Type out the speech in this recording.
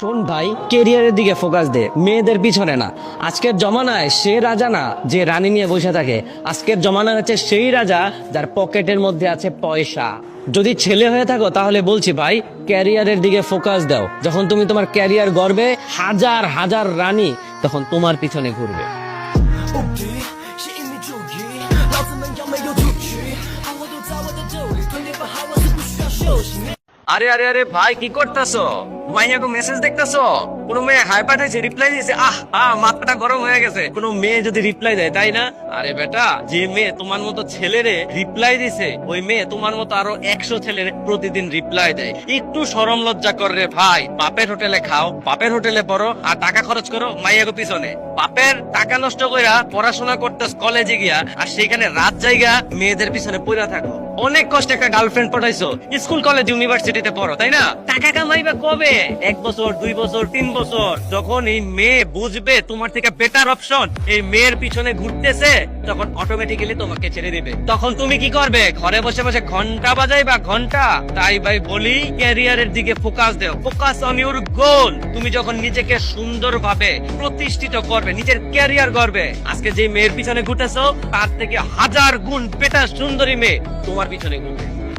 শোন ভাই, কেরিয়ারের দিকে ফোকাস দে, মেয়েদের পিছনে না। আজকের জমানায় সে রাজা না যে রানী নিয়ে বসে থাকে। আজকের জমানা হচ্ছে সেই রাজা যার পকেটের মধ্যে আছে পয়সা। যদি ছেলে হয়ে থাকো তাহলে বলছি ভাই ক্যারিয়ারের দিকে ফোকাস দাও। যখন তুমি তোমার ক্যারিয়ার গড়বে, হাজার হাজার রানী তখন তোমার পিছনে ঘুরবে। আরে আরে আরে, ভাই, কি করতেছো? মেসেজ দেখতেছো? কোন মেয়ে হাই পাঠাইছে রিপ্লাই দিয়েছে আহ আহ মাথাটা গরম হয়ে গেছে। কোন মেয়ে যদি রিপ্লাই দেয়, তাই না? আরে বেটা, যে মেয়ে তোমার মতো ছেলেরে রিপ্লাই দিছে, ওই মেয়ে তোমার মতো আরও একশো ছেলের প্রতিদিন রিপ্লাই দেয়। একটু সরম লজ্জা কর রে ভাই বাপের হোটেলে খাও বাপের হোটেলে পড়ো আর টাকা খরচ করো মাইয়াকে পিছনে। বাপের টাকা নষ্ট কইরা পড়াশোনা করতে কলেজে গিয়া আর সেখানে রাত জায়গা মেয়েদের পিছনে পড়া থাকো। অনেক কষ্টে একটা গার্লফ্রেন্ড পড়াইছো স্কুল কলেজ ইউনিভার্সিটিতে পড়ো, তাই না? টাকা কামাইবা কবে? এক বছর, দুই বছর, তিন বছর। যখন এই মেয়ে বুঝবে তোমার থেকে বেটার অপশন এই মেয়ের পিছনে ঘুরতেছে, তখন অটোমেটিক্যালি তোমাকে ছেড়ে দিবে। তখন তুমি কি করবে? ঘরে বসে বসে ঘণ্টা বাজাইবা, ঘণ্টা? তাই ভাই বলি ক্যারিয়ারের দিকে ফোকাস দেও। ফোকাস অন ইউর গোল তুমি যখন নিজেকে সুন্দরভাবে প্রতিষ্ঠিত করবে, নিজের ক্যারিয়ার গড়বে, আজকে যে মেয়ের পিছনে ঘুরতেছো, তার থেকে হাজার গুণ বেটার সুন্দরী মেয়ে। তোমার कुमार भी चुने होंगे